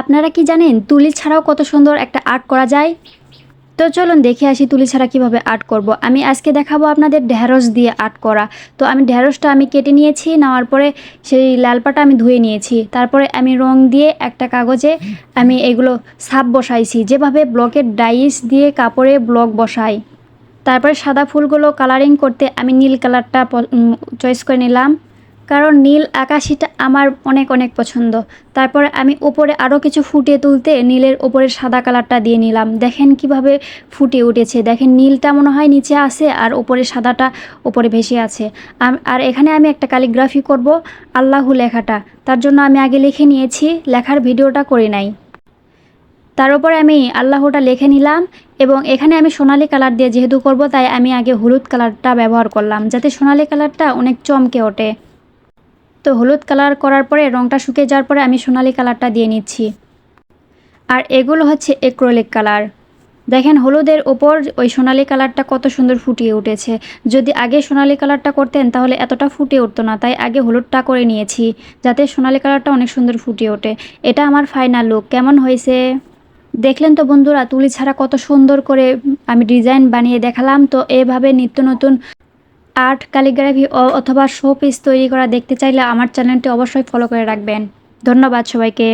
আপনারা কি জানেন তুলি ছাড়াও কত সুন্দর একটা আর্ট করা যায়? তো চলুন দেখে আসি তুলি ছাড়া কীভাবে আর্ট করব। আমি আজকে দেখাবো আপনাদের ঢ্যাঁড়স দিয়ে আর্ট করা। তো আমি ঢ্যাঁড়সটা আমি কেটে নিয়েছি, নেওয়ার পরে সেই লালপাটা আমি ধুয়ে নিয়েছি। তারপরে আমি রং দিয়ে একটা কাগজে আমি এগুলো সাপ বসাইছি। যেভাবে ব্লকের ডাইস দিয়ে কাপড়ে ব্লক বসাই। তারপরে সাদা ফুলগুলো কালারিং করতে আমি নীল কালারটা চয়েস করে নিলাম। কারণ নীল আকাশিটা আমার অনেক অনেক পছন্দ। তারপরে আমি উপরে আরও কিছু ফুটিয়ে তুলতে নীলের ওপরে সাদা কালারটা দিয়ে নিলাম। দেখেন কীভাবে ফুটে উঠেছে। দেখেন নীলটা মনে হয় নিচে আছে আর ওপরে সাদাটা ওপরে ভেসে আছে। আর এখানে আমি একটা ক্যালিগ্রাফি করব, আল্লাহু লেখাটা। তার জন্য আমি আগে লিখে নিয়েছি, লেখার ভিডিওটা করে নাই। তার উপরে আমি আল্লাহটা লিখে নিলাম এবং এখানে আমি সোনালি কালার দিয়ে যেহেতু করব, তাই আমি আগে হলুদ কালারটা ব্যবহার করলাম, যাতে সোনালি কালারটা অনেক চমকে ওঠে। তো হলুদ কালার করার পরে রঙটা শুকিয়ে যাওয়ার পরে আমি সোনালি কালারটা দিয়ে নিচ্ছি। আর এগুলো হচ্ছে এক্রোলিক কালার। দেখেন হলুদের ওপর ওই সোনালি কালারটা কত সুন্দর ফুটিয়ে উঠেছে। যদি আগে সোনালি কালারটা করতেন তাহলে এতটা ফুটে উঠতো না, তাই আগে হলুদটা করে নিয়েছি যাতে সোনালি কালারটা অনেক সুন্দর ফুটিয়ে ওঠে। এটা আমার ফাইনাল লুক কেমন হয়েছে? দেখলেন তো বন্ধুরা, তুলি ছাড়া কত সুন্দর করে আমি ডিজাইন বানিয়ে দেখালাম। তো এভাবে নিত্য নতুন আর্ট ক্যালিগ্রাফি অথবা শো পিস তৈরি করা দেখতে চাইলে আমার চ্যানেলটি অবশ্যই ফলো করে রাখবেন। ধন্যবাদ সবাইকে।